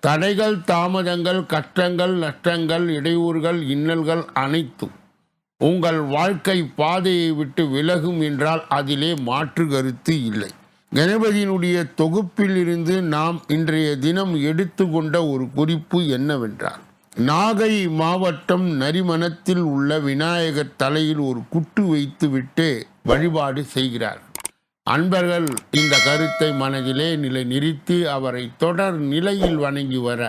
தடைகள் தாமதங்கள் கஷ்டங்கள் நஷ்டங்கள் இடையூறுகள் இன்னல்கள் அனைத்தும் உங்கள் வாழ்க்கை பாதையை விட்டு விலகும் என்றால் அதிலே மாற்று கருத்து இல்லை. கணபதியினுடைய தொகுப்பில் இருந்து நாம் இன்றைய தினம் எடுத்துக்கொண்ட ஒரு குறிப்பு என்னவென்றால் நாகை மாவட்டம் நரிமணத்தில் உள்ள விநாயகர் தலையில் ஒரு குட்டு வைத்துவிட்டு வழிபாடு செய்கிறார். அன்பர்கள் இந்த கருத்தை மனதிலே நிலை நிறுத்தி அவரை தொடர் நிலையில் வணங்கி வர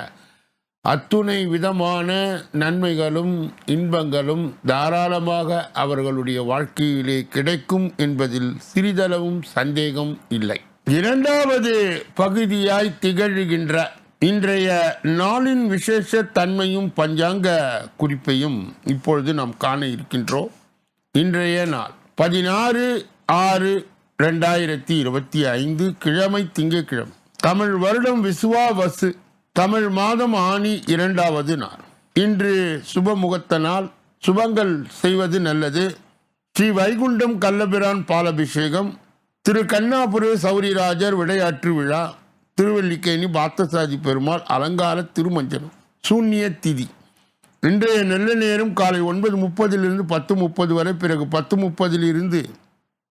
அத்துணை விதமான நன்மைகளும் இன்பங்களும் தாராளமாக அவர்களுடைய வாழ்க்கையிலே கிடைக்கும் என்பதில் சிறிதளவும் சந்தேகம் இல்லை. இரண்டாவது பகுதியாய் திகழ்கின்ற இன்றைய நாளின் விசேஷ தன்மையும் பஞ்சாங்க குறிப்பையும் இப்பொழுது நாம் காண இருக்கின்றோம். இன்றைய நாள் பதினாறு ஆறு ரெண்டாயிரத்தி இருபத்தி ஐந்து கிழமை திங்கட்கிழமை. தமிழ் வருடம் விசுவாவசு தமிழ் மாதம் ஆணி இரண்டாவது நாள். இன்று சுபமுகத்த நாள் சுபங்கள் செய்வது நல்லது. ஸ்ரீ வைகுண்டம் கல்லபிரான் பாலபிஷேகம் திரு கண்ணாபுர சௌரிராஜர் விளையாட்டு விழா திருவல்லிக்கேணி பாத்தசாதி பெருமாள் அலங்கார திருமஞ்சனம் சூன்ய திதி. இன்றைய நல்ல நேரம் காலை ஒன்பது முப்பதிலிருந்து பத்து முப்பது வரை பிறகு பத்து முப்பதிலிருந்து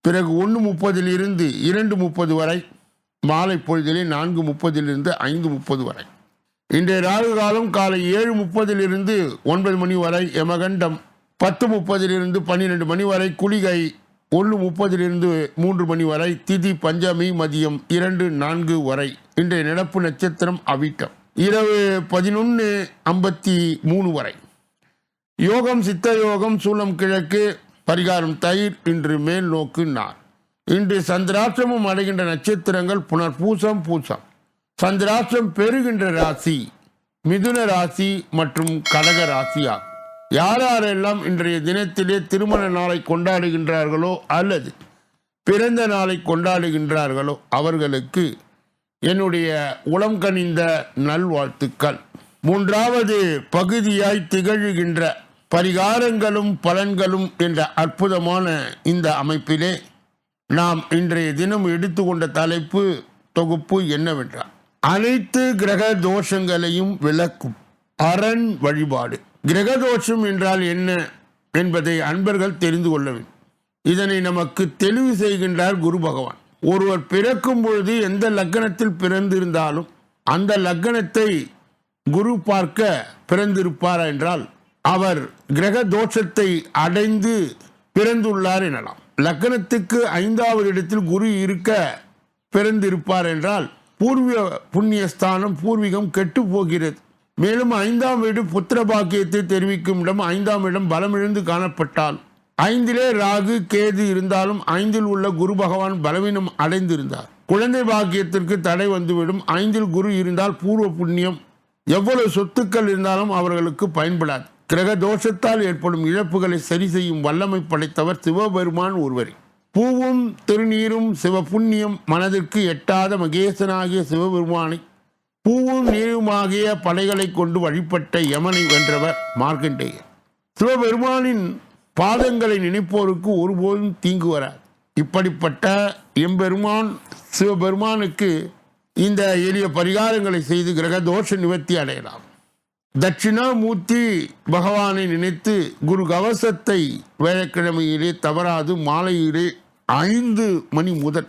பிறகு ஒன்று முப்பதிலிருந்து இரண்டு முப்பது வரை மாலை பொழுதிலே நான்கு முப்பதிலிருந்து ஐந்து முப்பது வரை. இன்றைய ராகு காலம் காலை ஏழு முப்பதிலிருந்து ஒன்பது மணி வரை யமகண்டம் பத்து முப்பதிலிருந்து பன்னிரெண்டு மணி வரை குளிகை ஒன்று முப்பதிலிருந்து மூன்று மணி வரை திதி பஞ்சமி மதியம் இரண்டு நான்கு வரை. இன்றைய நடப்பு நட்சத்திரம் அவிட்டம். இரவு பதினொன்று ஐம்பத்தி மூணு வரை. யோகம் சித்த யோகம் சூலம் கிழக்கு பரிகாரம் தயிர் இன்று மேல் நோக்கு நாள் இன்று சந்திராட்சமும் அடைகின்ற நட்சத்திரங்கள் புனர் பூசம். பூசம் சந்திராட்சம் பெறுகின்ற ராசி மிதுன ராசி மற்றும் கடக ராசி ஆகும் யார் யாரெல்லாம் இன்றைய தினத்திலே திருமண நாளை கொண்டாடுகின்றார்களோ அல்லது பிறந்த நாளை கொண்டாடுகின்றார்களோ அவர்களுக்கு என்னுடைய உளம் கனிந்த நல்வாழ்த்துக்கள். மூன்றாவது பகுதியாய் திகழ்கின்ற பரிகாரங்களும் பலன்களும் என்ற அற்புதமான இந்த அமைப்பிலே நாம் இன்றைய தினம் எடுத்துக்கொண்ட தலைப்பு தொகுப்பு என்னவென்றால் அனைத்து கிரக தோஷங்களையும் விளக்கும் அரண் வழிபாடு. கிரக தோஷம் என்றால் என்ன என்பதை அன்பர்கள் தெரிந்து கொள்ள வேண்டும். இதனை நமக்கு தெளிவு செய்கின்றார் குரு பகவான். ஒருவர் பிறக்கும் பொழுது எந்த லக்கணத்தில் பிறந்திருந்தாலும் அந்த லக்கணத்தை குரு பார்க்க பிறந்திருப்பார் என்றால் அவர் கிரக தோஷத்தை அடைந்து பிறந்துள்ளார் எனலாம். லக்கணத்துக்கு ஐந்தாவது இடத்தில் குரு இருக்க பிறந்திருப்பார் என்றால் பூர்வீக புண்ணியஸ்தானம் பூர்வீகம் கெட்டு போகிறது. மேலும் ஐந்தாம் வீடு புத்திர பாக்கியத்தை தெரிவிக்கும் இடம் ஐந்தாம் இடம் பலமிழந்து காணப்பட்டால். ஐந்திலே ராகு கேது இருந்தாலும் ஐந்தில் உள்ள குரு பகவான் பலவீனம் அடைந்திருந்தார். குழந்தை பாக்கியத்திற்கு தடை வந்துவிடும். ஐந்தில் குரு இருந்தால் பூர்வ புண்ணியம். எவ்வளவு சொத்துக்கள் இருந்தாலும் அவர்களுக்கு பயன்படாது. கிரக தோஷத்தால் ஏற்படும் இழப்புகளை சரி செய்யும் வல்லமை படைத்தவர் சிவபெருமான் ஒருவரே. பூவும் திருநீரும் சிவபுண்ணியம் மனதிற்கு எட்டாத மகேசனாகிய சிவபெருமானை பூவும் நீருமாகிய படைகளை கொண்டு வழிபட்ட யமனை வென்றவர் மார்க்கண்டேயர். சிவபெருமானின் பாதங்களை நினைப்போருக்கு ஒருபோதும் தீங்கு வராது. இப்படிப்பட்ட எம்பெருமான் சிவபெருமானுக்கு இந்த எளிய பரிகாரங்களை செய்து கிரக தோஷ நிவர்த்தி அடையலாம். தட்சிணாமூர்த்தி பகவானை நினைத்து குரு கவசத்தை வேலைக்கிழமையிலே தவறாது மாலையிலே ஐந்து மணி முதல்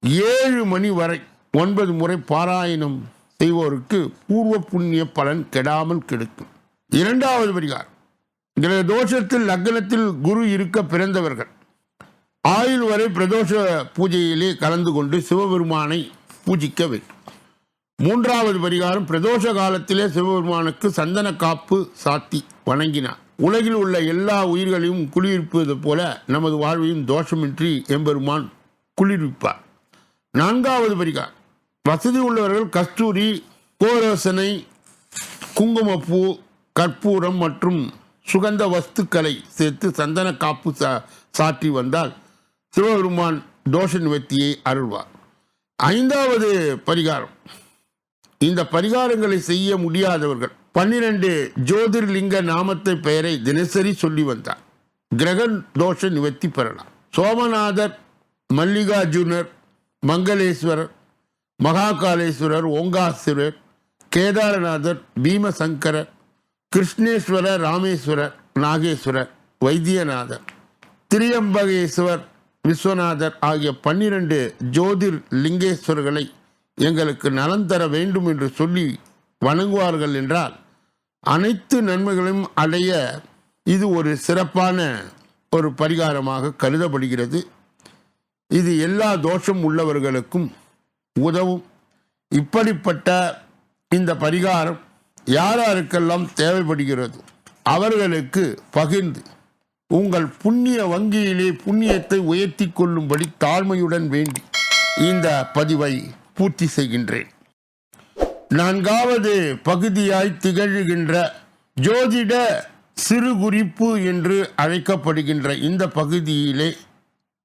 ஏழு மணி வரை ஒன்பது முறை பாராயணம் செய்வோருக்கு பூர்வ புண்ணிய பலன் கெடாமல் கிடைக்கும். இரண்டாவது பரிகாரம். கிரக தோஷத்தில் லக்னத்தில் குரு இருக்க பிறந்தவர்கள். ஆயுள் வரை பிரதோஷ பூஜையிலே கலந்து கொண்டு சிவபெருமானை பூஜிக்க வேண்டும். மூன்றாவது பரிகாரம் பிரதோஷ காலத்திலே சிவபெருமானுக்கு சந்தன காப்பு சாத்தி வணங்கினார். உலகில் உள்ள எல்லா உயிர்களையும் குளிர்ப்பது போல நமது வாழ்வையும் தோஷமின்றி எம்பெருமான் குளிர்விப்பார். நான்காவது பரிகாரம். வசதி உள்ளவர்கள் கஸ்தூரி கோரோசனை குங்குமப்பூ கற்பூரம் மற்றும் சுகந்த வஸ்துக்களை சேர்த்து சந்தன காப்பு சா சாற்றி வந்தால் சிவபெருமான் தோஷ நிவர்த்தியை அருள்வார். ஐந்தாவது பரிகாரம். இந்த பரிகாரங்களை செய்ய முடியாதவர்கள். பன்னிரண்டு ஜோதிர்லிங்க நாமத்தை பெயரை தினசரி சொல்லி வந்தார். கிரக தோஷ நிவர்த்தி பெறலாம். சோமநாதர் மல்லிகார்ஜுனர் மங்களேஸ்வரர் மகாகாலேஸ்வரர் ஓங்காசுரர் கேதாரநாதர் பீமசங்கரர் கிருஷ்ணேஸ்வரர் ராமேஸ்வரர் நாகேஸ்வரர் வைத்தியநாதர் திரியம்பகேஸ்வர் விஸ்வநாதர் ஆகிய பன்னிரண்டு ஜோதிர் லிங்கேஸ்வரர்களை எங்களுக்கு நலன் தர வேண்டும் என்று சொல்லி வணங்குவார்கள் என்றால் அனைத்து நன்மைகளையும் அடைய இது ஒரு சிறப்பான ஒரு பரிகாரமாக கருதப்படுகிறது. இது எல்லா தோஷம் உள்ளவர்களுக்கும் உதவும். இப்படிப்பட்ட இந்த பரிகாரம் யார் யாருக்கெல்லாம் தேவைப்படுகிறது அவர்களுக்கு பகிர்ந்து உங்கள் புண்ணிய வங்கியிலே புண்ணியத்தை உயர்த்தி கொள்ளும்படி தாழ்மையுடன் வேண்டி இந்த பதிவை பூர்த்தி செய்கின்றேன். நான்காவது பகுதியாய் திகழ்கின்ற ஜோதிட சிறு குறிப்பு என்று அழைக்கப்படுகின்ற இந்த பகுதியிலே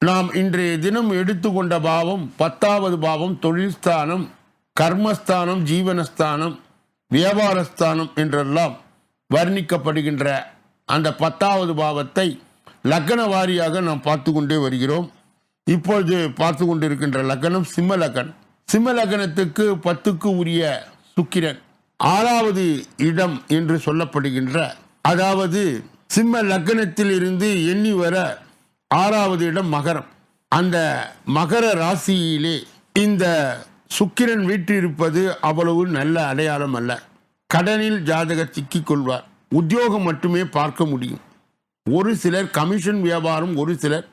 நாம் இன்றைய தினம் எடுத்துக்கொண்ட பாவம் பத்தாவது பாவம் தொழில்ஸ்தானம் கர்மஸ்தானம் ஜீவனஸ்தானம் வியாபாரஸ்தானம் என்றெல்லாம் வர்ணிக்கப்படுகின்ற அந்த பத்தாவது பாவத்தை லக்கண வாரியாக நாம் பார்த்து கொண்டே வருகிறோம். இப்பொழுது பார்த்து கொண்டிருக்கின்ற லக்கணம் சிம்ம லக்கணம் சிம்மலக்னத்துக்கு பத்துக்கு உரிய சுக்கிரன் ஆறாவது இடம் என்று சொல்லப்படுகின்ற அதாவது சிம்ம லக்னத்தில் இருந்து எண்ணி வர ஆறாவது இடம் மகரம். அந்த மகர ராசியிலே இந்த சுக்கிரன் வீற்றிருப்பது அவ்வளவு நல்ல அடையாளம் அல்ல. கடனில் ஜாதகர் சிக்கிக் கொள்வார். உத்தியோகம் மட்டுமே பார்க்க முடியும். ஒரு சிலர் கமிஷன் வியாபாரம் ஒரு சிலர்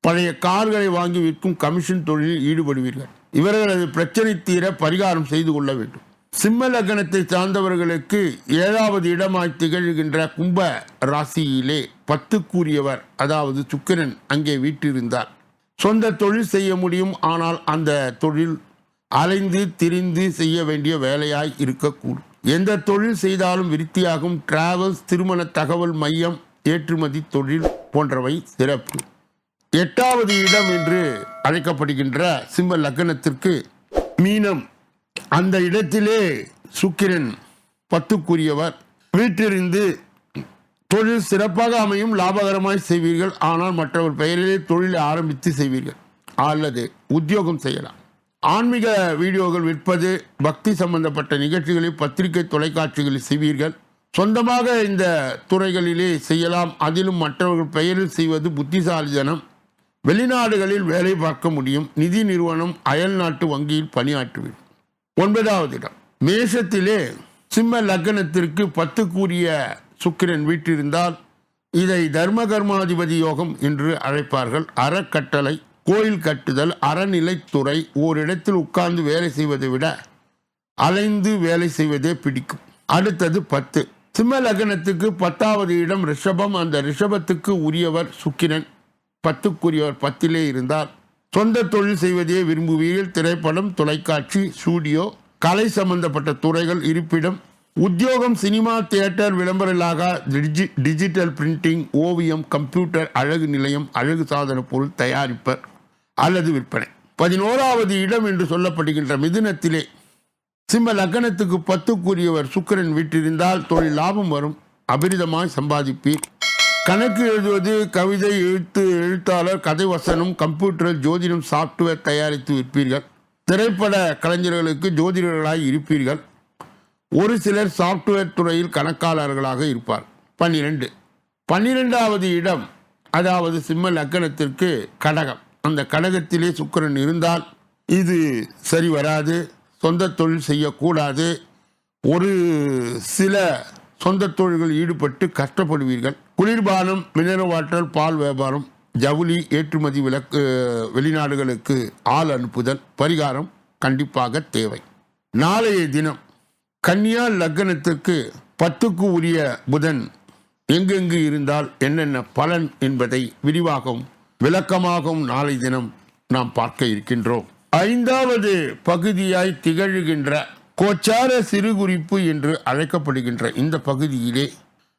பழைய கார்களை வாங்கி விற்கும் கமிஷன் தொழிலில் ஈடுபடுவீர்கள். இவர்களது பிரச்சனை தீர பரிகாரம் செய்து கொள்ள வேண்டும். சிம்ம லக்னத்தை சார்ந்தவர்களுக்கு ஏழாவது இடமாய் திகழ்கின்ற கும்ப ராசியிலே பத்துக்குரியவர் அதாவது சுக்கிரன் அங்கே வீட்டிருந்தார் சொந்த தொழில் செய்ய முடியும் ஆனால் அந்த தொழில் அலைந்து திரிந்து செய்ய வேண்டிய வேலையாய் இருக்கக்கூடும். எந்த தொழில் செய்தாலும் விருத்தியாகும். டிராவல்ஸ் திருமண தகவல் மையம் ஏற்றுமதி தொழில் போன்றவை சிறப்பு. எட்டாவது இடம் என்று அழைக்கப்படுகின்ற சிம்ம லக்னத்திற்கு மீனம். அந்த இடத்திலே சுக்கிரன் பத்துக்குரியவர். வீட்டிலிருந்து தொழில் சிறப்பாக அமையும் லாபகரமாய் செய்வீர்கள். ஆனால் மற்றவர் பெயரிலே தொழிலை ஆரம்பித்து செய்வீர்கள். அல்லது உத்தியோகம் செய்யலாம். ஆன்மீக வீடியோக்கள் விற்பது பக்தி சம்பந்தப்பட்ட நிகழ்ச்சிகளை பத்திரிகை தொலைக்காட்சிகளில் செய்வீர்கள். சொந்தமாக இந்த துறைகளிலே செய்யலாம். அதிலும் மற்றவர்கள் பெயரில் செய்வது புத்திசாலிதனம் வெளிநாடுகளில் வேலை பார்க்க முடியும். நிதி நிறுவனம் அயல் நாட்டு வங்கியில் பணியாற்றுவீர்கள் ஒன்பதாவது இடம். மேஷத்திலே சிம்ம லக்னத்திற்கு பத்துக்குரிய சுக்கிரன் வீட்டிருந்தால் இதை தர்ம கர்மாதிபதி யோகம் என்று அழைப்பார்கள். அறக்கட்டளை கோயில் கட்டுதல் அறநிலைத்துறை ஓரிடத்தில் உட்கார்ந்து வேலை செய்வதை விட அலைந்து வேலை செய்வதே பிடிக்கும். அடுத்தது பத்து. சிம்ம லக்னத்துக்கு பத்தாவது இடம் ரிஷபம். அந்த ரிஷபத்துக்கு உரியவர் சுக்கிரன். பத்துக்குரியவர் பத்திலே இருந்தார். சொந்த தொழில் செய்வதையே விரும்புவீர்கள். திரைப்படம் தொலைக்காட்சி ஸ்டூடியோ கலை சம்பந்தப்பட்ட துறைகள் இருப்பிடம். உத்தியோகம் சினிமா தியேட்டர் விளம்பரலாக டிஜி டிஜிட்டல் பிரிண்டிங் ஓவியம் கம்ப்யூட்டர் அழகு நிலையம் அழகு சாதன பொருள் தயாரிப்பர் அல்லது விற்பனை. பதினோராவது இடம் என்று சொல்லப்படுகின்ற மிதுனத்திலே சிம்ம லக்னத்துக்கு பத்துக்குரியவர் சுக்கிரன் வீட்டிருந்தால் தொழில் லாபம் வரும். அபரிதமாய் சம்பாதிப்பீர். கணக்கு எழுதுவது கவிதை எழுத்து எழுத்தாளர் கதை வசனம் கம்ப்யூட்டர் ஜோதிடம் சாஃப்ட்வேர் தயாரித்து விற்பீர்கள். திரைப்பட கலைஞர்களுக்கு ஜோதிடர்களாய் இருப்பீர்கள். ஒரு சிலர் சாஃப்ட்வேர் துறையில் கணக்காளர்களாக இருப்பார். பன்னிரெண்டு. பன்னிரெண்டாவது இடம் அதாவது சிம்ம லக்கணத்திற்கு கடகம். அந்த கடகத்திலே சுக்கரன் இருந்தால் இது சரி வராது சொந்த தொழில் செய்யக்கூடாது. ஒரு சில சொந்த தொழில்கள் ஈடுபட்டு கஷ்டப்படுவீர்கள். குளிர்பானம் மினரல் வாட்டர் பால் வியாபாரம் ஜவுளி ஏற்றுமதி விலக்கு வெளிநாடுகளுக்கு ஆள் அனுப்புதல் பரிகாரம் கண்டிப்பாக தேவை. நாளைய தினம் கன்னியா லக்னத்துக்கு பத்துக்கு உரிய புதன் எங்கெங்கு இருந்தால் என்னென்ன பலன் என்பதை விரிவாகவும் விளக்கமாகவும் நாளை தினம் நாம் பார்க்க இருக்கின்றோம். ஐந்தாவது பகுதியாய் திகழ்கின்ற கோச்சார சிறுகுறிப்பு என்று அழைக்கப்படுகின்ற இந்த பகுதியிலே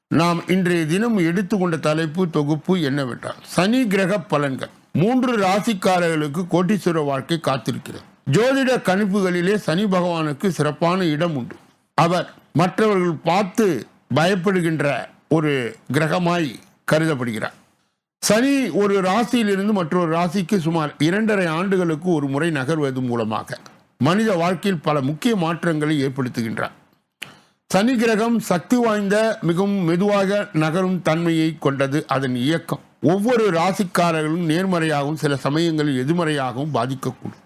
நாம் இன்றைய தினம் எடுத்துக்கொண்ட தலைப்பு தொகுப்பு என்னவென்றால் சனி கிரக பலன்கள். மூன்று ராசிக்காரர்களுக்கு கோட்டீஸ்வர வாழ்க்கை காத்திருக்கிறது. ஜோதிட கணிப்புகளிலே சனி பகவானுக்கு சிறப்பான இடம் உண்டு. அவர் மற்றவர்கள் பார்த்து பயப்படுகின்ற ஒரு கிரகமாய் கருதப்படுகிறார். சனி ஒரு ராசியிலிருந்து மற்றொரு ராசிக்கு சுமார் இரண்டரை ஆண்டுகளுக்கு ஒரு முறை நகர்வது மூலமாக. மனித வாழ்க்கையில் பல முக்கிய மாற்றங்களை ஏற்படுத்துகின்றார் சனி கிரகம் சக்தி வாய்ந்த மிகவும் மெதுவாக நகரும் தன்மையை கொண்டது அதன் இயக்கம். ஒவ்வொரு ராசிக்காரர்களும் நேர்மறையாகவும் சில சமயங்களில் எதிர்மறையாகவும் பாதிக்கக்கூடும்.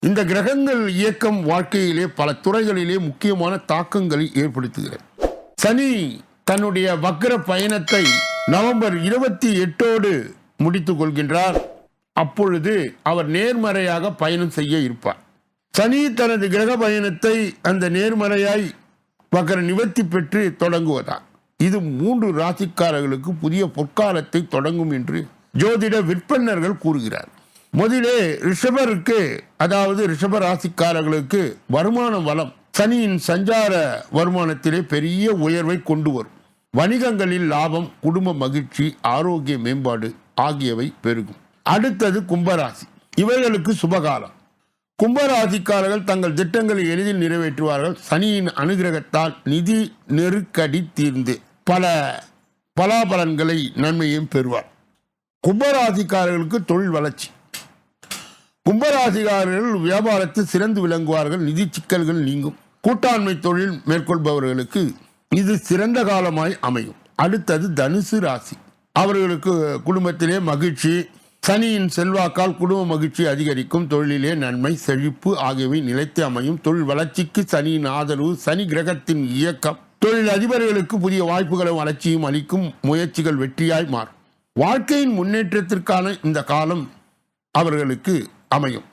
இந்த கிரகங்கள் இயக்கம் வாழ்க்கையிலே பல துறைகளிலே முக்கியமான தாக்கங்களை ஏற்படுத்துகிறது. சனி தன்னுடைய வக்ர பயணத்தை நவம்பர் இருபத்தி எட்டோடு முடித்துக் கொள்கின்றார். அப்பொழுது அவர் நேர்மறையாக பயணம் செய்ய இருப்பார். சனி தனது கிரக பயணத்தை அந்த நேர்மறையாய் வக்ர நிவர்த்தி பெற்று தொடங்குவதால் இது மூன்று ராசிக்காரர்களுக்கு புதிய பொற்காலத்தை தொடங்கும் என்று ஜோதிட விற்பனர்கள் கூறுகிறார். முதலே ரிஷபருக்கு அதாவது ரிஷப ராசிக்காரர்களுக்கு வருமான வளம் சனியின் சஞ்சார வருமானத்திலே பெரிய உயர்வை கொண்டு வரும். வணிகங்களில் லாபம் குடும்ப மகிழ்ச்சி ஆரோக்கிய மேம்பாடு ஆகியவை பெருகும். அடுத்தது கும்பராசி. இவைகளுக்கு சுபகாலம். கும்பராசிக்காரர்கள் தங்கள் திட்டங்களை எளிதில் நிறைவேற்றுவார்கள். சனியின் அனுகிரகத்தால் நிதி நெருக்கடி தீர்ந்து பல பலாபலன்களை நன்மையும் பெறுவார். கும்பராசிக்காரர்களுக்கு தொழில் வளர்ச்சி. கும்பராசிக்காரர்கள் வியாபாரத்தில் சிறந்து விளங்குவார்கள் நிதி சிக்கல்கள் நீங்கும். கூட்டாண்மை தொழில் மேற்கொள்பவர்களுக்கு இது சிறந்த காலமாய் அமையும். அடுத்தது தனுசு ராசி. அவர்களுக்கு குடும்பத்திலே மகிழ்ச்சி சனியின் செல்வாக்கால் குடும்ப மகிழ்ச்சி அதிகரிக்கும் தொழிலிலே நன்மை செழிப்பு ஆகியவை நிலைத்து அமையும். தொழில் வளர்ச்சிக்கு சனியின் ஆதரவு சனி கிரகத்தின் இயக்கம். தொழில் அதிபர்களுக்கு புதிய வாய்ப்புகளும் வளர்ச்சியும் அளிக்கும் முயற்சிகள் வெற்றியாய் மாறும். வாழ்க்கையின் முன்னேற்றத்திற்கான இந்த காலம் அவர்களுக்கு அமையும்.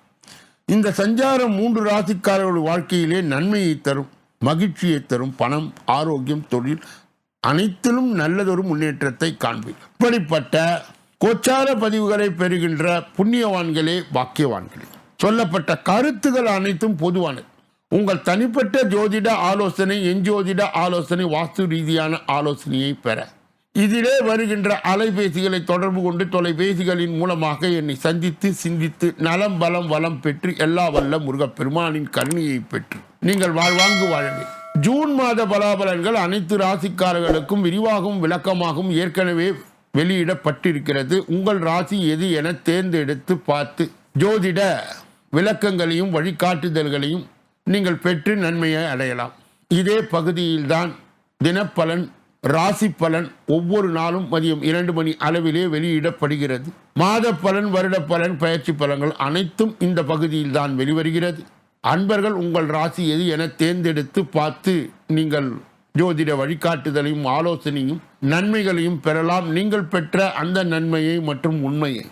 இந்த சஞ்சாரம் மூன்று ராசிக்காரர்கள் வாழ்க்கையிலே நன்மையை தரும் மகிழ்ச்சியை தரும். பணம் ஆரோக்கியம் தொழில் அனைத்திலும் நல்லதொரு முன்னேற்றத்தை காண்பீர் இப்படிப்பட்ட கோச்சார பதிவுகளை பெறுகின்ற புண்ணியவான்களே பாக்கியவான்களே. சொல்லப்பட்ட கருத்துகள் அனைத்தும் பொதுவானது. உங்கள் தனிப்பட்ட ஜோதிட ஆலோசனை எஞ்சோதிட ஆலோசனை வாஸ்து ரீதியான ஆலோசனையை பெற. இதிலே வருகின்ற அலைபேசிகளை தொடர்பு கொண்டு தொலைபேசிகளின் மூலமாக என்னை சந்தித்து சிந்தித்து நலம் பலம் வளம் பெற்று எல்லா வல்ல முருகப்பெருமானின் கருணையை பெற்று. நீங்கள் வாழ்வாங்கு வாழவே ஜூன் மாத பலாபலன்கள் அனைத்து ராசிக்காரர்களுக்கும் விரிவாகவும் விளக்கமாகவும் ஏற்கனவே வெளியிடப்பட்டிருக்கிறது. உங்கள் ராசி எது என தேர்ந்தெடுத்து பார்த்து ஜோதிட விளக்கங்களையும் வழிகாட்டுதல்களையும் நீங்கள் பெற்று நன்மையை அடையலாம். இதே பகுதியில்தான் தினப்பலன் ராசி பலன் ஒவ்வொரு நாளும் மதியம் இரண்டு மணி அளவிலே வெளியிடப்படுகிறது. மாத பலன் வருட பலன் பயிற்சி பலன்கள் அனைத்தும் இந்த பகுதியில் தான் வெளிவருகிறது. அன்பர்கள் உங்கள் ராசி எது என தேர்ந்தெடுத்து பார்த்து நீங்கள் ஜோதிட வழிகாட்டுதலையும் ஆலோசனையும் நன்மைகளையும் பெறலாம். நீங்கள் பெற்ற அந்த நன்மையை மற்றும் உண்மையை.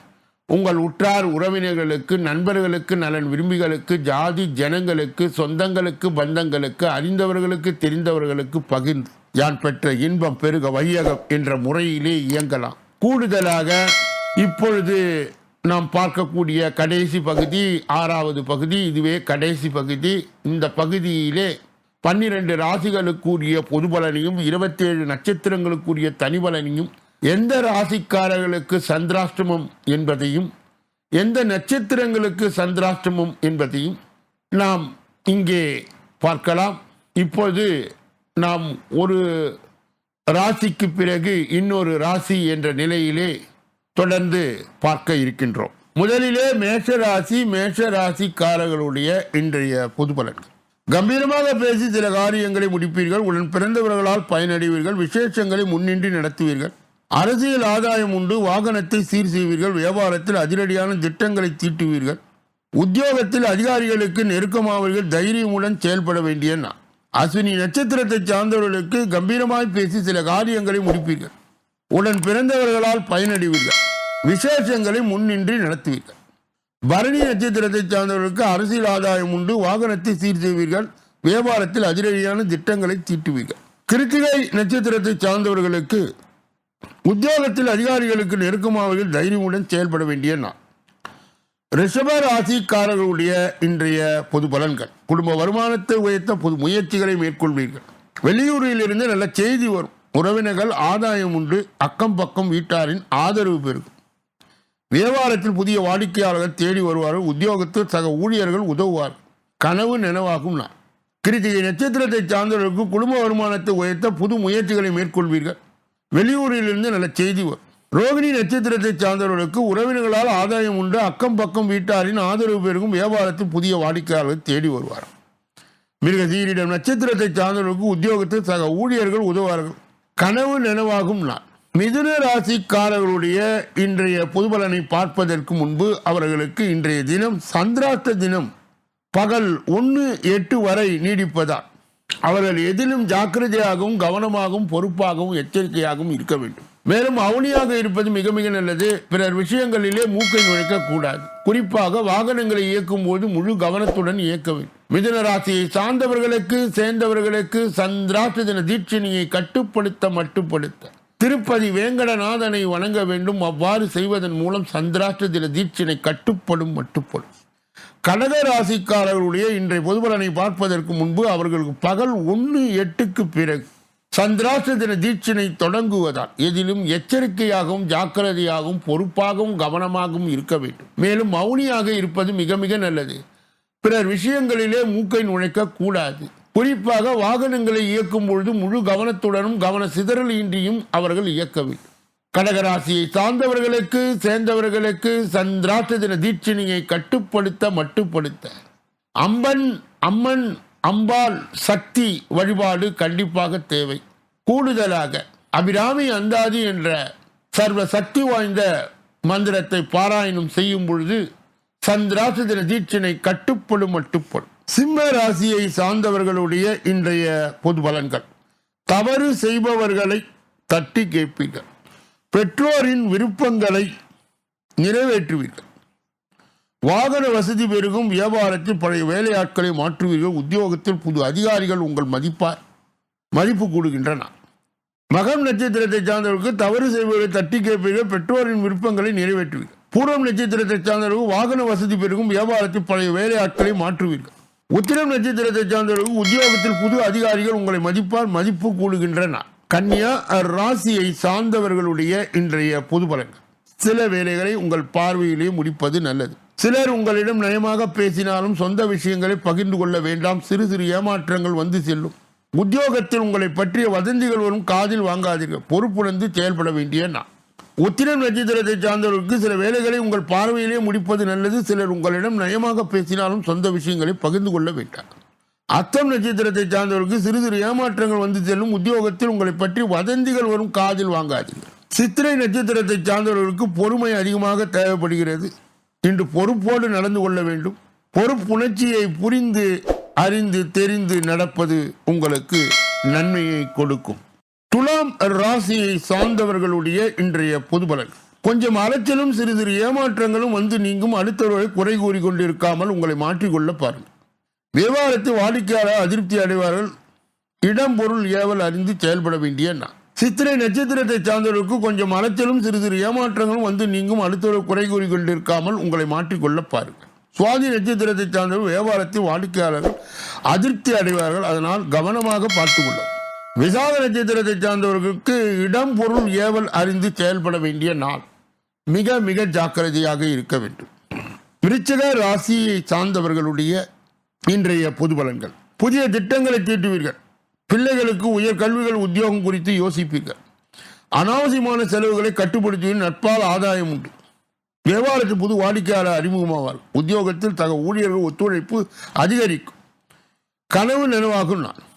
உங்கள் உற்றார் உறவினர்களுக்கு நண்பர்களுக்கு நலன் விரும்பிகளுக்கு ஜாதி ஜனங்களுக்கு சொந்தங்களுக்கு பந்தங்களுக்கு அறிந்தவர்களுக்கு தெரிந்தவர்களுக்கு பகிர்ந்து யான் பெற்ற இன்பம் பெருக வையகம் என்ற முறையிலே இயங்கலாம். கூடுதலாக இப்பொழுது நாம் பார்க்கக்கூடிய கடைசி பகுதி ஆறாவது பகுதி இதுவே கடைசி பகுதி. இந்த பகுதியிலே பன்னிரண்டு ராசிகளுக்குரிய பொது பலனையும் இருபத்தேழு நட்சத்திரங்களுக்குரிய தனி பலனையும் எந்த ராசிக்காரர்களுக்கு சந்திராஷ்டமம் என்பதையும் எந்த நட்சத்திரங்களுக்கு சந்திராஷ்டமம் என்பதையும் நாம் இங்கே பார்க்கலாம். இப்போது நாம் ஒரு ராசிக்கு பிறகு இன்னொரு ராசி என்ற நிலையிலே தொடர்ந்து பார்க்க இருக்கின்றோம். முதலிலே மேஷ ராசி மேஷ ராசிக்காரர்களுடைய இன்றைய பொது பலன்கள் கம்பீரமாக பேசி சில காரியங்களை முடிப்பீர்கள் உடன் பிறந்தவர்களால் பயனடைவீர்கள் விசேஷங்களை முன்னின்றி நடத்துவீர்கள். அரசியல் ஆதாயம் உண்டு வாகனத்தை சீர் செய்வீர்கள் வியாபாரத்தில் அதிரடியான திட்டங்களை தீட்டுவீர்கள். உத்தியோகத்தில் அதிகாரிகளுக்கு நெருக்கமாவீர்கள் தைரியமுடன் செயல்பட வேண்டிய நான் அஸ்வினி நட்சத்திரத்தை சார்ந்தவர்களுக்கு கம்பீரமாய் பேசி சில காரியங்களை முடிப்பீர்கள். உடன் பிறந்தவர்களால் பயனடைவீர்கள். விசேஷங்களை முன்னின்றி நடத்துவீர்கள். பரணி நட்சத்திரத்தை சார்ந்தவர்களுக்கு அரசியல் ஆதாயம் உண்டு. வாகனத்தை சீர் செய்வீர்கள் வியாபாரத்தில் அதிரடியான திட்டங்களை தீட்டுவீர்கள். கிருத்திகை நட்சத்திரத்தை சார்ந்தவர்களுக்கு உத்தியோகத்தில் அதிகாரிகளுக்கு நெருக்கமாவதில் தைரியமுடன் செயல்பட வேண்டிய நாள். ரிஷப ராசிக்காரர்களுடைய இன்றைய பொது பலன்கள். குடும்ப வருமானத்தை உயர்த்த பொது முயற்சிகளை மேற்கொள்வீர்கள். வெளியூரில் இருந்து நல்ல செய்தி வரும். உறவினர்கள் ஆதாயம் உண்டு. அக்கம் பக்கம் வீட்டாரின் ஆதரவு பெருகும். வியாபாரத்தில் புதிய வாடிக்கையாளர்கள் தேடி வருவார்கள். உத்தியோகத்தில் சக ஊழியர்கள் உதவுவார். கனவு நினைவாகும் நான். கிருத்திகை நட்சத்திரத்தை சார்ந்தவர்களுக்கு குடும்ப வருமானத்தை உயர்த்த புது முயற்சிகளை மேற்கொள்வீர்கள். வெளியூரிலிருந்து நல்ல செய்தி வரும். ரோகிணி நட்சத்திரத்தை சார்ந்தவர்களுக்கு உறவினர்களால் ஆதாயம் உண்டு. அக்கம் பக்கம் வீட்டாரின் ஆதரவு பெருகும். வியாபாரத்தில் புதிய வாடிக்கையாளர்கள் தேடி வருவார் மிருகசீரிடம் நட்சத்திரத்தை சார்ந்தவர்களுக்கு உத்தியோகத்தில் சக ஊழியர்கள் உதவார்கள் கனவு நினைவாகும் நான். மிதுன ராசிக்காரர்களுடைய இன்றைய புதுபலனை பார்ப்பதற்கு முன்பு அவர்களுக்கு இன்றைய தினம் சந்திராஷ்ட தினம். பகல் ஒன்று எட்டு வரை நீடிப்பதால் அவர்கள் எதிலும் ஜாக்கிரதையாகவும் கவனமாகவும் பொறுப்பாகவும் எச்சரிக்கையாகவும் இருக்க வேண்டும். மேலும் அவனியாக இருப்பது மிக மிக நல்லது. பிறர் விஷயங்களிலே மூக்கை நுழைக்க கூடாது. குறிப்பாக வாகனங்களை இயக்கும் போது முழு கவனத்துடன் இயக்க வேண்டும். மிதுன ராசியை சார்ந்தவர்களுக்கு சேர்ந்தவர்களுக்கு சந்திராஷ்ட தின தீட்சணியை கட்டுப்படுத்த மட்டுப்படுத்த. திருப்பதி வேங்கடநாதனை வணங்க வேண்டும். அவ்வாறு செய்வதன் மூலம் சந்திராஷ்ட தின தீட்சணை கட்டுப்படும் மட்டுப்படும். கடக ராசிக்காரர்களுடைய இன்றைய பொதுபலனை பார்ப்பதற்கு முன்பு அவர்களுக்கு பகல் ஒன்று எட்டுக்கு பிறகு சந்திராஷ்ட தின தீட்சணை தொடங்குவதால் எதிலும் எச்சரிக்கையாகவும் ஜாக்கிரதையாகவும் பொறுப்பாகவும் கவனமாகவும் இருக்க வேண்டும். மேலும் மௌனியாக இருப்பது மிக மிக நல்லது. பிறர் விஷயங்களிலே மூக்கை நுழைக்க கூடாது. குறிப்பாக வாகனங்களை இயக்கும் பொழுது முழு கவனத்துடனும் கவன சிதறல் இன்றியும் அவர்கள் இயக்க வேண்டும் கடகராசியை சார்ந்தவர்களுக்கு சேர்ந்தவர்களுக்கு சந்திராஷ்ட தின தீட்சணியை கட்டுப்படுத்த மட்டுப்படுத்த. அம்பன் அம்மன் அம்பாள் சக்தி வழிபாடு கண்டிப்பாக தேவை. கூடுதலாக அபிராமி அந்தாதி என்ற சர்வ சக்தி வாய்ந்த மந்திரத்தை பாராயணம் செய்யும் பொழுது சந்திராச தின தீட்சினை கட்டுப்படும் மட்டுப்படும். சிம்ம ராசியை சார்ந்தவர்களுடைய இன்றைய பொது பலன்கள். தவறு செய்பவர்களை தட்டி கேட்பீர்கள். பெற்றோரின் விருப்பங்களை நிறைவேற்றுவீர்கள். வாகன வசதி பெருகும் வியாபாரத்தில் பழைய வேலையாட்களை மாற்றுவீர்கள் உத்தியோகத்தில் புது அதிகாரிகள் உங்கள் மதிப்பார் மதிப்பு கூடுகின்றன. மகம் நட்சத்திரத்தை சார்ந்தவர்களுக்கு தவறு செய்வதை தட்டி கேட்பீர்கள் பெற்றோரின் விருப்பங்களை நிறைவேற்றுவீர்கள். பூர்வம் நட்சத்திரத்தை சார்ந்தவர்கள் வாகன வசதி பெருகும் வியாபாரத்தில் பழைய வேலையாட்களை மாற்றுவீர்கள். உத்திரம் நட்சத்திரத்தை சார்ந்தவர்கள் உத்தியோகத்தில் புது அதிகாரிகள் உங்களை மதிப்பால் மதிப்பு கூடுகின்றன. கன்னியா ராசியை சார்ந்தவர்களுடைய இன்றைய பொது பலன் சில வேலைகளை உங்கள் பார்வையிலே முடிப்பது நல்லது. சிலர் உங்களிடம் நயமாக பேசினாலும் சொந்த விஷயங்களை பகிர்ந்து கொள்ள வேண்டாம். சிறு சிறு ஏமாற்றங்கள் வந்து செல்லும். உத்தியோகத்தில் உங்களை பற்றிய வதந்திகள் வரும். காதில் வாங்காதீர்கள். பொறுப்புணர்ந்து செயல்பட வேண்டிய நான் உத்திரம் நட்சத்திரத்தை சார்ந்தவர்களுக்கு சில வேலைகளை உங்கள் பார்வையிலே முடிப்பது நல்லது. சிலர் உங்களிடம் நயமாக பேசினாலும் சொந்த விஷயங்களை பகிர்ந்து கொள்ள வேண்டாம். அத்தம் நட்சத்திரத்தை சார்ந்தவர்களுக்கு சிறு சிறு ஏமாற்றங்கள் வந்து செல்லும். உத்தியோகத்தில் உங்களை பற்றி வதந்திகள் வரும். காதில் வாங்காதீர்கள். சித்திரை நட்சத்திரத்தை சார்ந்தவர்களுக்கு பொறுமை அதிகமாக தேவைப்படுகிறது. இன்று பொறுப்போடு நடந்து கொள்ள வேண்டும். பொறுப்புணர்ச்சியை புரிந்து அறிந்து தெரிந்து நடப்பது உங்களுக்கு நன்மையை கொடுக்கும். துலாம் ராசியை சார்ந்தவர்களுடைய இன்றைய பொதுபலன். கொஞ்சம் அலைச்சலும் சிறு சிறு ஏமாற்றங்களும் வந்து நீங்கும். அடுத்தவர்களை குறை கூறி கொண்டிருக்காமல் உங்களை மாற்றிக்கொள்ள பாருங்கள். வியாபாரத்தில் வாடிக்கையாளர் அதிருப்தி அடைவார்கள். இடம் பொருள் ஏவல் அறிந்து செயல்பட வேண்டிய நான் சித்திரை நட்சத்திரத்தை சார்ந்தவர்களுக்கு கொஞ்சம் அலைச்சலும் சிறு சிறு ஏமாற்றங்களும் வந்து நீங்கும். அடுத்தவர்கள் குறை கூறி கொண்டிருக்காமல் உங்களை மாற்றிக்கொள்ள பாருங்கள். சுவாதி நட்சத்திரத்தை சார்ந்தவர்கள் வியாபாரத்தில் வாடிக்கையாளர்கள் அதிருப்தி அடைவார்கள். அதனால் கவனமாக பார்த்துக் கொள்ளும் விசாக நட்சத்திரத்தை சார்ந்தவர்களுக்கு இடம் பொருள் ஏவல் அறிந்து செயல்பட வேண்டிய நாள். மிக மிக ஜாக்கிரதையாக இருக்க வேண்டும். விருச்சிக ராசியை சார்ந்தவர்களுடைய இன்றைய பொது பலன்கள். புதிய திட்டங்களை தீட்டுவீர்கள். பிள்ளைகளுக்கு உயர் கல்விகள் உத்தியோகம் குறித்து யோசிப்பீர்கள். அனாவசியமான செலவுகளை கட்டுப்படுத்தி நட்பால் ஆதாயம் உண்டு. வியாபாரத்தில் புது வாடிக்கையாளர் அறிமுகமாவார். உத்தியோகத்தில் தக ஊழியர்கள் ஒத்துழைப்பு அதிகரிக்கும். கனவு நினைவாகும் நான்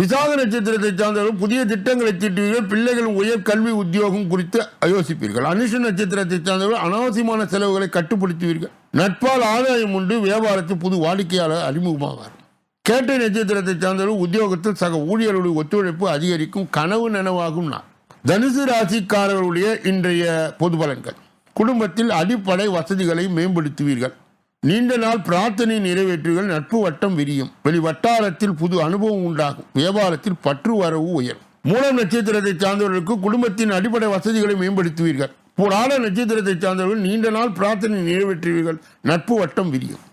விசாக நட்சத்திரத்தை சார்ந்தவர்கள் புதிய திட்டங்களை தீட்டுவீர்கள். பிள்ளைகள் உயர் கல்வி உத்தியோகம் குறித்து யோசிப்பீர்கள். அனுஷ நட்சத்திரத்தை சார்ந்தவர்கள் அனாவசியமான செலவுகளை கட்டுப்படுத்துவீர்கள். நட்பால் ஆதாயம் உண்டு. வியாபாரத்தில் புது வாடிக்கையாளர் அறிமுகமாவார். கேட்டை நட்சத்திரத்தை சார்ந்தவர்கள் உத்தியோகத்தில் சக ஊழியர்களுடைய ஒத்துழைப்பு அதிகரிக்கும். கனவு நனவாகும் நான் தனுசு ராசிக்காரர்களுடைய இன்றைய பொது பலன்கள். குடும்பத்தில் அடிப்படை வசதிகளை மேம்படுத்துவீர்கள். நீண்ட நாள் பிரார்த்தனை நிறைவேற்றுகள் நட்பு வட்டம் விரியும். வெளி வட்டாரத்தில் புது அனுபவம் உண்டாகும். வியாபாரத்தில் பற்று வரவு உயரும். மூலம் நட்சத்திரத்தை சார்ந்தவர்களுக்கு குடும்பத்தின் அடிப்படை வசதிகளை மேம்படுத்துவீர்கள். புராண நட்சத்திரத்தை சார்ந்தவர்கள் நீண்ட நாள் பிரார்த்தனை நிறைவேற்றுவீர்கள். நட்பு வட்டம் விரியும்.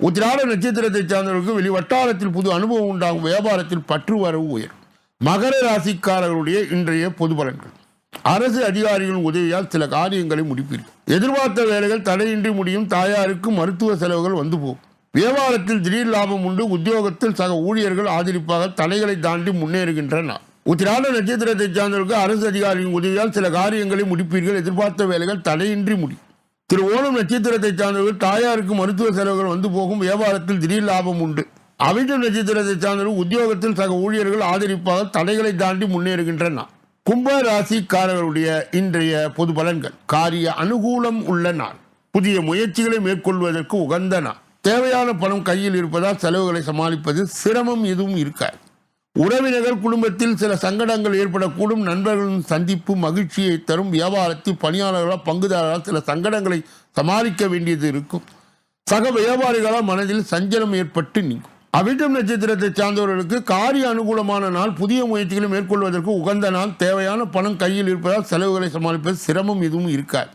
உத்திராட நட்சத்திரத்தை சார்ந்தவர்களுக்கு வெளி வட்டாரத்தில் புது அனுபவம் உண்டாகும். வியாபாரத்தில் பற்று வரவு உயரும். மகர ராசிக்காரர்களுடைய இன்றைய பொது பலன்கள். அரசு அதிகாரிகளின் உதவியால் சில காரியங்களை முடிப்பீர்கள். எதிர்பார்த்த வேலைகள் தடையின்றி முடியும். தாயாருக்கு மருத்துவ செலவுகள் வந்து போகும். வியாபாரத்தில் திடீர் லாபம் உண்டு. உத்தியோகத்தில் சக ஊழியர்கள் ஆதரிப்பாக தடைகளை தாண்டி முன்னேறுகின்றனர் உத்திராட நட்சத்திரத்தை சார்ந்தவருக்கு அரசு அதிகாரிகளின் உதவியால் சில காரியங்களை முடிப்பீர்கள். எதிர்பார்த்த வேலைகள் தடையின்றி முடியும். திரு ஓணம் நட்சத்திரத்தை சார்ந்தவர்கள் தாயாருக்கு மருத்துவ செலவுகள் வந்து போகும். வியாபாரத்தில் திடீர் லாபம் உண்டு. அவிட்டம் நட்சத்திரத்தை சார்ந்தவர்கள் உத்தியோகத்தில் சக ஊழியர்கள் ஆதரிப்பாக தடைகளை தாண்டி முன்னேறுகின்றன. கும்ப ராசிக்காரர்களுடைய இன்றைய பொது பலன்கள். காரிய அனுகூலம் உள்ள நாள். புதிய முயற்சிகளை மேற்கொள்வதற்கு உகந்த நாள். தேவையான பணம் கையில் இருப்பதால் செலவுகளை சமாளிப்பது சிரமம் எதுவும் இருக்காது. உறவினர்கள் குடும்பத்தில் சில சங்கடங்கள் ஏற்படக்கூடும். நண்பர்களின் சந்திப்பு மகிழ்ச்சியை தரும். வியாபாரத்தில் பணியாளர்களால் பங்குதாரர்களால் சில சங்கடங்களை சமாளிக்க வேண்டியது இருக்கும். சக வியாபாரிகளால் மனதில் சஞ்சலம் ஏற்பட்டு நீங்கும். அவிட்டம் நட்சத்திரத்தை சார்ந்தவர்களுக்கு காரிய அனுகூலமான நாள் புதிய முயற்சிகளை மேற்கொள்வதற்கு உகந்த நாள் தேவையான பணம் கையில் இருப்பதால் செலவுகளை சமாளிப்பது சிரமம் எதுவும் இருக்காது.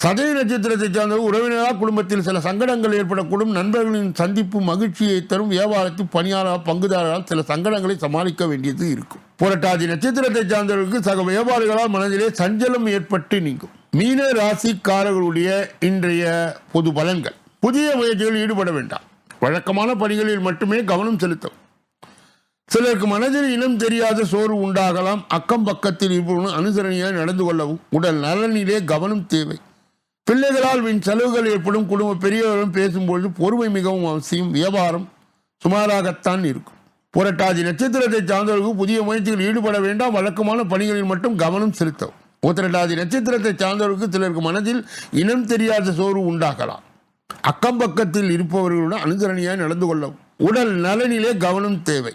சதய நட்சத்திரத்தை சார்ந்தவர் உறவினராக குடும்பத்தில் சில சங்கடங்கள் ஏற்படக்கூடும். நண்பர்களின் சந்திப்பு மகிழ்ச்சியை தரும். வியாபாரத்தில் பணியாளர் பங்குதாரரால் சில சங்கடங்களை சமாளிக்க வேண்டியது இருக்கும். புரட்டாதி நட்சத்திரத்தை சார்ந்தவர்களுக்கு சக வியாபாரிகளால் மனதிலே சஞ்சலம் ஏற்பட்டு நீங்கும். மீன ராசிக்காரர்களுடைய இன்றைய பொது பலன்கள். புதிய முயற்சிகளில் ஈடுபட வேண்டாம். வழக்கமான பணிகளில் மட்டுமே கவனம் செலுத்தும். சிலருக்கு மனதில் இனம் தெரியாத சோர்வு உண்டாகலாம். அக்கம் பக்கத்தில் இருப்பவர்களும் அனுசரணையாக நடந்து கொள்ளவும் உடல் நலனிலே கவனம் தேவை. பிள்ளைகளால் வின் செலவுகள் ஏற்படும். குடும்ப பெரியவர்களும் பேசும்பொழுது பொறுமை மிகவும் அவசியம். வியாபாரம் சுமாராகத்தான் இருக்கும். புரட்டாதி நட்சத்திரத்தை சார்ந்தவர்களுக்கு புதிய முயற்சியில் ஈடுபட வேண்டாம். வழக்கமான பணிகளில் மட்டும் கவனம் செலுத்தவும். உத்திரட்டாதி நட்சத்திரத்தை சார்ந்தவர்களுக்கு சிலருக்கு மனதில் இனம் தெரியாத சோர்வு உண்டாகலாம். அக்கம் பக்கத்தில் இருப்பவர்களுடன் அனுசரணையாக நடந்து கொள்ளவும். உடல் நலனிலே கவனம் தேவை.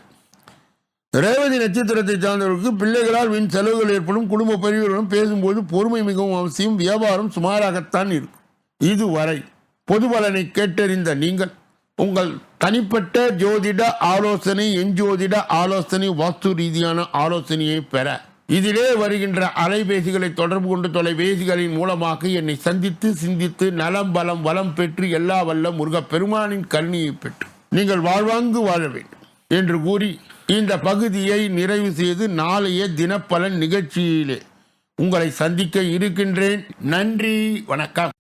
ரேவதி நட்சத்திரத்தை சார்ந்தவர்களுக்கு பிள்ளைகளால் வீண் செலவுகள் ஏற்படும். குடும்ப பெரியவர்களுடன் பேசும்போது பொறுமை மிகவும் அவசியம். வியாபாரம் சுமாராகத்தான் இருக்கும். இதுவரை பொது பலனை கேட்டறிந்த நீங்கள் உங்கள் தனிப்பட்ட ஜோதிட ஆலோசனை எஞ்சோதிட ஆலோசனை வாஸ்து ரீதியான ஆலோசனையை பெற இதிலே வருகின்ற அலைபேசிகளை தொடர்பு கொண்டு தொலைபேசிகளின் மூலமாக என்னை சந்தித்து சிந்தித்து நலம் பலம் வளம் பெற்று எல்லா வல்ல முருகப் பெருமானின் கருணையை பெற்று நீங்கள் வாழ்வாங்கு வாழ வேண்டும் என்று கூறி இந்த பகுதியை நிறைவு செய்து நாளைய தினப்பலன் நிகழ்ச்சியிலே உங்களை சந்திக்க இருக்கின்றேன். நன்றி வணக்கம்.